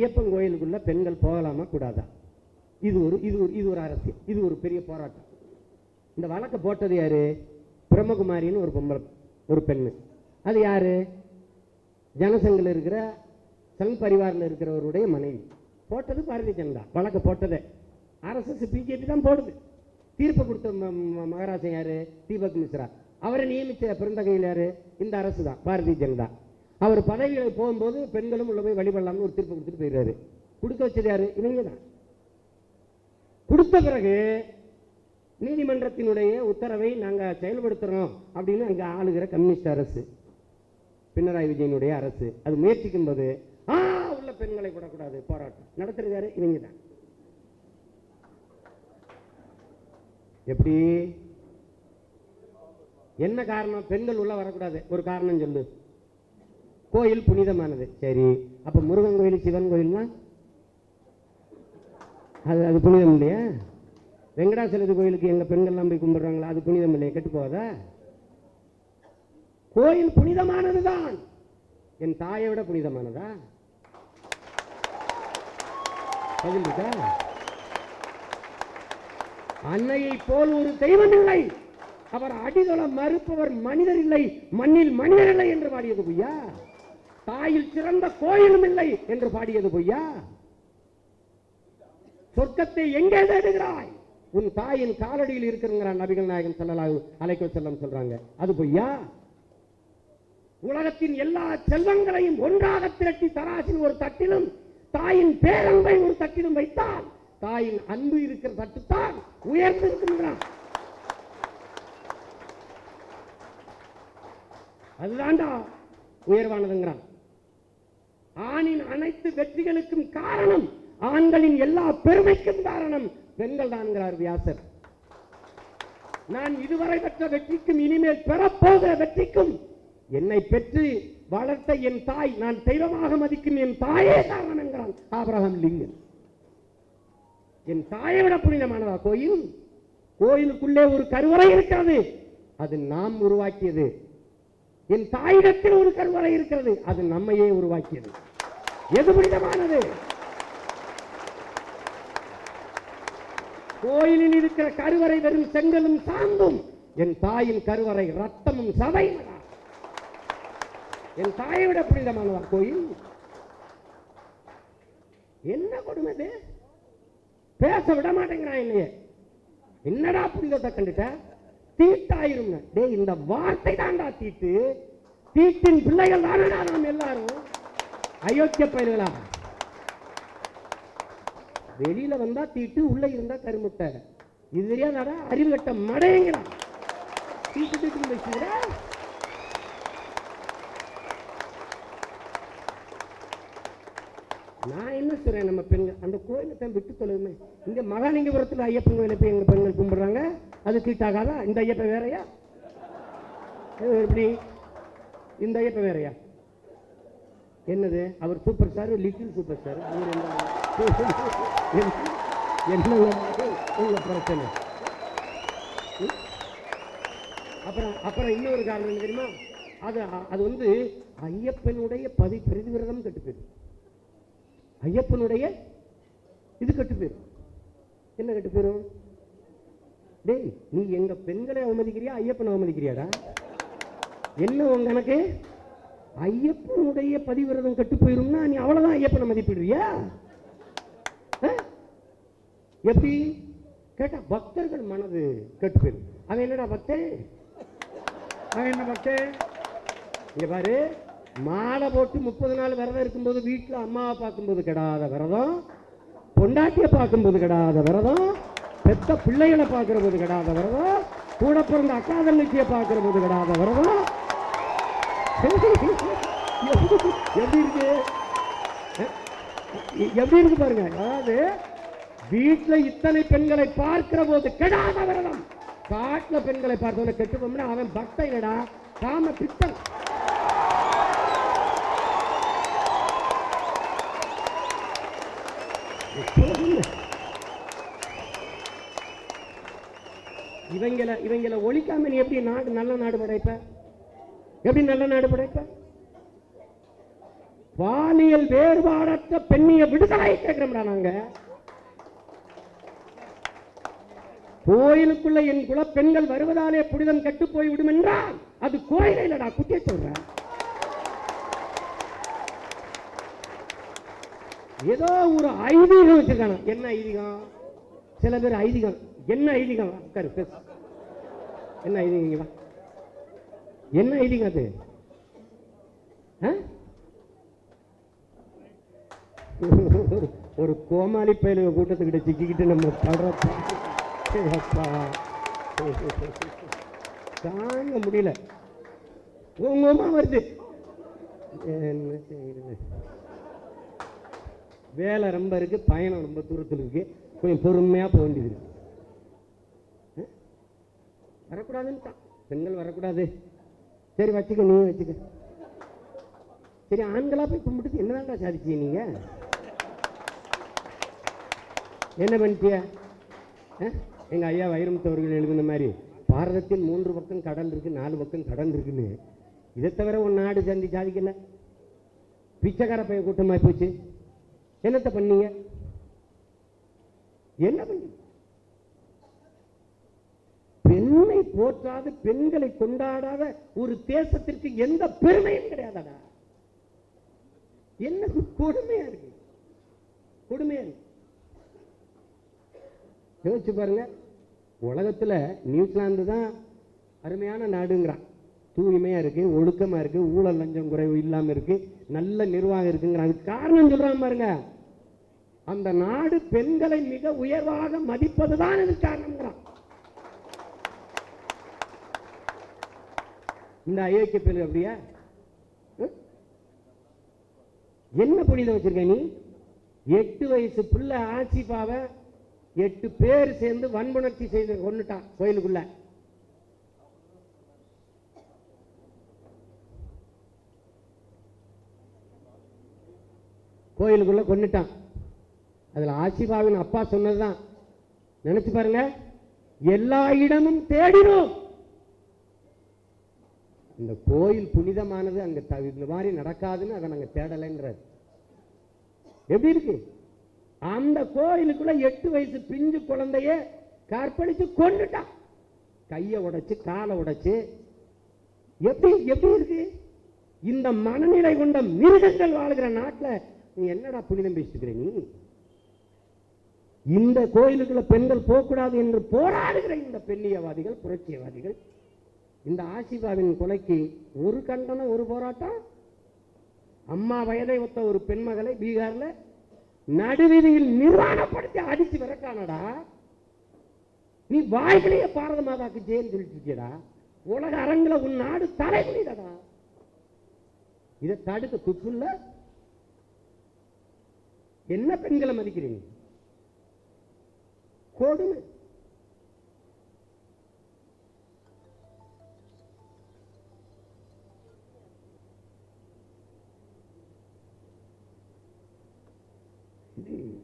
ஐயப்பன் கோயிலுக்குள்ள பெண்கள் போகலாமா கூடாதா? இது ஒரு இது ஒரு இது ஒரு அரசியல். இது ஒரு பெரிய போராட்டம். இந்த வழக்கை போட்டது யாரு? பிரம்மகுமாரின்னு ஒரு பொம்பளை ஒரு பெண்ணு. அது யாரு? ஜனசங்கில் இருக்கிற சங் பரிவாரில் இருக்கிறவருடைய மனைவி. போட்டது பாரதிய ஜனதா. வழக்கு போட்டதே. ஆர்எஸ்எஸ் பிஜேபி தான் போடுது. தீர்ப்பு கொடுத்த ம- ம- மகாராஜன் யாரு? தீபக் மிஸ்ரா. அவரை நியமித்த பிறந்தகையில் யாரு? இந்த அரசு தான் பாரதிய ஜனதா. அவர் பதவிகளை போகும்போது பெண்களும் உள்ள போய் வழிபடலாம்னு ஒரு தீர்ப்பு கொடுத்துட்டு போயிடுறாரு. கொடுக்க வச்சது யாரு? இவங்க தான். கொடுத்த பிறகு நீதிமன்றத்தினுடைய உத்தரவை நாங்க செயல்படுத்துறோம் அப்படின்னு அங்கே ஆளுகிற கம்யூனிஸ்ட் அரசு பினராயி விஜயனுடைய அரசு அது முயற்சிக்கும் போது ஆ உள்ள பெண்களை விடக்கூடாது போராட்டம். நடத்துறது யாரு? இவங்க தான். எப்படி? என்ன காரணம்? பெண்கள் உள்ள வரக்கூடாது. ஒரு காரணம் சொல்லு. கோயில் புனிதமானது. சரி. அப்ப முருகன் கோயில் சிவன் கோயில்னா? அது அது புனிதம் இல்லையா? வெங்கடாசலத்து கோயிலுக்கு எங்க பெண்கள்லாம் போய் கும்பிடுறாங்களா? அது புனிதம் இல்லையா. கெட்டு போகாதா கோயில் புனிதமானதுதான். என் தாயை விட புனிதமானதா? பதில் இருக்கா? அன்னையை போல் ஒரு தெய்வம் இல்லை. அவர் அடிதொல மறுப்பவர் மனிதர் இல்லை. மண்ணில் மனிதர் இல்லை என்று பாடியது பொய்யா தாயில் சிறந்த கோயிலும் இல்லை என்று பாடியது பொய்யா? சொர்க்கத்தை எங்கே தேடுகிறாய்? உன் தாயின் காலடியில் இருக்கிற நபிகள் நாயகன் ஸல்லல்லாஹு அலைஹி செல்லம் சொல்றாங்க. அது பொய்யா? உலகத்தின் எல்லா செல்வங்களையும் ஒன்றாக திரட்டி தராசின் ஒரு தட்டிலும் தாயின் பேரன்பை ஒரு தட்டிலும் வைத்தால் தாயின் அன்பு இருக்கிற தட்டுத்தான் உயர்ந்து இருக்கின்றான் அதுதான்டா உயர்வானதுங்கிறான். ஆணின் அனைத்து வெற்றிகளுக்கும் காரணம் ஆண்களின் எல்லா பெருமைக்கும் காரணம் பெண்கள் தான்கிறார் வியாசர். நான் இதுவரை பெற்ற வெற்றிக்கும் இனிமேல் பெறப்போகிற வெற்றிக்கும் என்னை பெற்று வளர்த்த என் தாய் நான் தெய்வமாக மதிக்கும் என் தாயே காரணம் என்கிறான் ஆபிரகாம் லிங்கன். என் தாயை விட புனிதமானதா கோயில்? கோயிலுக்குள்ளே ஒரு கருவறை இருக்கிறது. அது நாம் உருவாக்கியது. என் தாயிடத்தில் ஒரு கருவறை இருக்கிறது. அது நம்மையே உருவாக்கியது. எது புனிதமானது? கோயிலில் இருக்கிற கருவறை வெறும் செங்கலும் சாந்தும் என் தாயின் கருவறை ரத்தமும் சதையுமடா என் தாயை விட புனிதமானதா கோயில். என்ன கொடுமை பேச விட மாட்டேங்கிறான் இல்லையே என்னடா புனிதத்தை கண்டுட்ட? தீட்டாயிருங்க. டேய் இந்த வார்த்தை தான்டா தீட்டு. தீட்டின் பிள்ளைகள் தானடா நாம் எல்லாரும். அயோக்கிய பயிர்களா வெளியில வந்தா தீட்டு உள்ள இருந்தா கருமுட்டை. இது தெரியாதாடா அறிவு கட்ட மடையங்கிறா தீட்டு தீட்டு நான் என்ன செய்றேன்? நம்ம பெண்கள் அந்த கோயிலை தான் விட்டு தொழுவுமே இங்க மகாலிங்கபுரத்தில் ஐயப்பன் கோயிலை போய் எங்க பெண்கள் கும்பிடுறாங்க? அது தீட்டாகாதா இந்த ஐயப்பன் வேறயா? எப்படி? இந்த ஐயப்பன் வேறயா? என்னது? அவர் super star little super star என்ன உங்க பிரச்சனை. அப்புறம் அப்புறம் இன்னொரு காரணம் தெரியுமா? அது அது வந்து ஐயப்பனுடைய பதி பிரதிவிரதம் கெட்டு ஐயப்பனுடைய இது கெட்டு போயிடும் என்ன கெட்டு போயிடும் டேய் நீ எங்க பெண்களை அவமதிக்கிறியா ஐயப்பனை அவமதிக்கிறியாடா? என்ன உன் கணக்கு? ஐயப்பனுடைய பதிவிரதம் கெட்டு போயிரும்னா நீ அவ்வளவுதான் ஐயப்பனை மதிப்பிடுறியா? எப்படி? கேட்டா பக்தர்கள் மனது கெட்டு போயிடும் அவன் என்னடா பக்தன்? அவன் என்ன பக்தன்? இங்க பாரு. மாலை போட்டு முப்பது நாள் விரதம் இருக்கும்போது வீட்டில் அம்மாவை பார்க்கும்போது கெடாத விரதம் பொண்டாட்டியை பார்க்கும்போது கெடாத விரதம் பெத்த பிள்ளைகளை பார்க்கிற போது கெடாத விரதம் கூட பிறந்த அக்கா தங்கச்சியை பார்க்கிற போது கெடாத விரதம். எப்படி இருக்கு? எப்படி இருக்கு பாருங்க அதாவது வீட்டில் இத்தனை பெண்களை பார்க்கிற போது கெடாத விரதம். காட்டில் பெண்களை பார்த்தவன கெட்டுப்போம்னா அவன் பக்தைடா காம பித்தன். இவங்களை இவங்களை ஒழிக்காம நீ எப்படி நாடு நல்ல நாடு படைப்ப? எப்படி நல்ல நாடு படைப்ப? பாலியல் வேறுபாடற்ற பெண்ணிய விடுதலை கேட்கிறோம்டா நாங்க. கோயிலுக்குள்ள என் குல பெண்கள் வருவதாலே புனிதம் கெட்டு போய் விடும் என்றால் அது கோயிலை இல்லடா குட்டிய சொல்றேன் ஏதோ ஒரு ஐதீகம் வச்சிருக்காங்க. என்ன ஐதீகம்? சில பேர் ஐதீகம். என்ன ஐதீகம்? உட்காரு பேசு. என்ன ஐதீகம் என்ன ஐதீகம் அது? ஒரு கோமாளி பயலுக கூட்டத்துக்கிட்ட சிக்கிக்கிட்டு நம்ம படுறப்பா தாங்க முடியல. உங்கமா வருது. என்ன செய்யறது வேலை ரொம்ப இருக்கு பயணம் ரொம்ப தூரத்தில் இருக்கு. கொஞ்சம் பொறுமையா போக வேண்டியது இருக்கு. வரக்கூடாதுன்னு பெண்கள் வரக்கூடாது. சரி வச்சுக்க நீ வச்சுக்க. சரி ஆண்களாக போய் கும்பிட்டு என்னதான்டா சாதிச்சீங்க நீங்க? என்ன பண்ணிட்டிய? ஆ? எங்க ஐயா வைரமுத்து அவர்கள் எழுதின மாதிரி பாரதத்தின் மூன்று பக்கம் கடல் இருக்கு நாலு பக்கம் கடல் இருக்குன்னு. இதை தவிர உன் நாடு சந்தி சாதிக்கல பிச்சைக்கார பையன் கூட்டமாக போச்சு. என்னத்தை பண்ணீங்க? என்ன பண்ணீங்க? பெண்ணை போற்றாது பெண்களை கொண்டாடாத ஒரு தேசத்திற்கு எந்த பெருமையும் கிடையாதடா. என்ன கொடுமையா இருக்கு? கொடுமையா இருக்கு. யோசிச்சு பாருங்க. உலகத்துல நியூசிலாந்து தான் அருமையான நாடுங்கிறான். தூய்மையா இருக்கு ஒழுக்கமா இருக்கு ஊழல் லஞ்சம் குறைவு இல்லாம இருக்கு நல்ல நிர்வாகம் இருக்குங்கிற அதுக்கு காரணம் சொல்றான் பாருங்க. அந்த நாடு பெண்களை மிக உயர்வாக மதிப்பதுதான் இதுக்கு காரணம்ங்கிறான். இந்த அயோக்கிய பெண் அப்படியா? என்ன புனிதம் வச்சிருக்க நீ? எட்டு வயசு பிள்ளை ஆசிபாவை எட்டு பேர் சேர்ந்து வன்புணர்ச்சி செய்து கொண்டுட்டான் கோயிலுக்குள்ள. கோயிலுக்குள்ள கொண்டுட்டான் அதுல ஆசிபாவின் அப்பா சொன்னதுதான். நினைச்சு பாருங்க. எல்லா இடமும் தேடினோம். இந்த கோயில் புனிதமானது அங்க இந்த மாதிரி நடக்காதுன்னு அதை நாங்கள் தேடலைன்றார். எப்படி இருக்கு? அந்த கோயிலுக்குள்ள எட்டு வயசு பிஞ்சு குழந்தைய கற்பழித்து கொண்டுட்டான் கையை உடைச்சு காலை உடைச்சு. எப்படி எப்படி இருக்கு? இந்த மனநிலை கொண்ட மிருகங்கள் வாழ்கிற நாட்டுல நீ என்னடா புனிதம் பேசிட்டு நீ? இந்த கோயிலுக்குள்ள பெண்கள் போகக்கூடாது என்று போராடுகிற இந்த பெண்ணியவாதிகள் புரட்சியவாதிகள் இந்த ஆசிபாவின் கொலைக்கு ஒரு கண்டனம் ஒரு போராட்டம். அம்மா வயதை ஒத்த ஒரு பெண்மகளை பீகார்ல நடுவீதியில் நிர்வாணப்படுத்தி அடிச்சு விறக்கானடா நீ வாய்களையே பாரத மாதாக்கு ஜெயன்னு சொல்லிட்டு இருக்கியடா. உலக அரங்குல உன் நாடு தலைமுடிடா இதை தடுக்க துப்புல்ல என்ன பெண்களை மதிக்கிறீங்க? கொடுமை. இது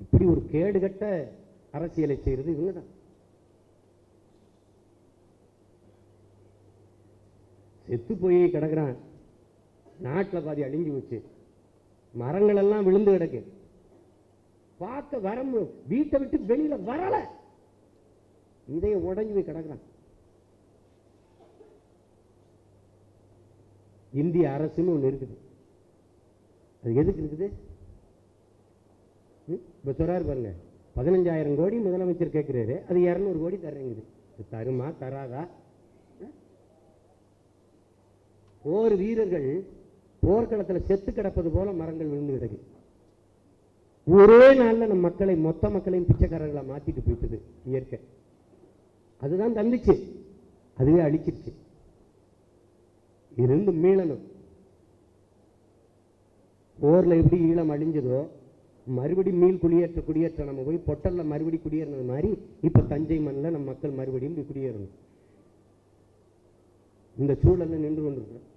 இப்படி ஒரு கேடுகட்ட அரசியலை செய்யறது இவங்கதான். செத்து போய் கிடக்குறான். நாட்டுல பாதி அழிஞ்சு போச்சு. மரங்கள் எல்லாம் விழுந்து கிடக்கு. பார்க்க வர வீட்டை விட்டு வெளியில வரல. இதைய உடைஞ்சு போய் கிடக்குறான். இந்திய அரசுன்னு ஒண்ணு இருக்குது. அது எதுக்கு இருக்குது? இப்ப சொல்றாரு பாருங்க. பதினஞ்சாயிரம் கோடி முதலமைச்சர் கேட்கிறாரு அது இருநூறு கோடி தர்றேங்குது. தருமா தராதா? போர் வீரர்கள் போர்க்களத்தில் செத்து கிடப்பது போல மரங்கள் விழுந்து கிடக்கு. ஒரே நாள்ல நம்ம மக்களை மொத்த மக்களையும் பிச்சைக்காரர்களா மாத்திட்டு போயிட்டது இயற்கை. அதுதான் தந்துச்சு. அதுவே அழிச்சிருச்சு. இருந்து மீளணும். போர்ல எப்படி ஈழம் அழிஞ்சதோ மறுபடி மீள் குடியேற்ற குடியேற்ற நம்ம போய் பொட்டல்ல மறுபடி குடியேறினது மாதிரி இப்ப தஞ்சை மண்ணில் நம்ம மக்கள் மறுபடியும் போய் குடியேறணும். இந்த சூழல்ல நின்று கொண்டிருக்கிறோம்.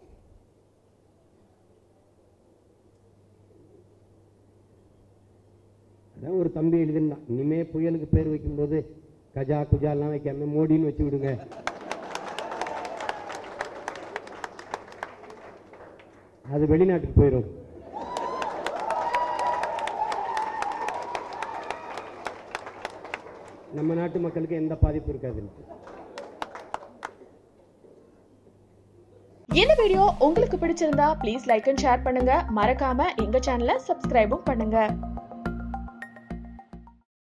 அதான் ஒரு தம்பி எழுதுன்னா இனிமே புயலுக்கு பேர் வைக்கும்போது கஜா குஜா எல்லாம் வைக்காம மோடின்னு வச்சு விடுங்க. அது வெளிநாட்டுக்கு போயிடும் நம்ம நாட்டு மக்களுக்கு எந்த பாதிப்பும் இருக்காது. இந்த வீடியோ உங்களுக்கு பிடிச்சிருந்தா ப்ளீஸ் லைக் அண்ட் ஷேர் பண்ணுங்க. மறக்காம எங்க சேனலை சப்ஸ்கிரைபும் பண்ணுங்க.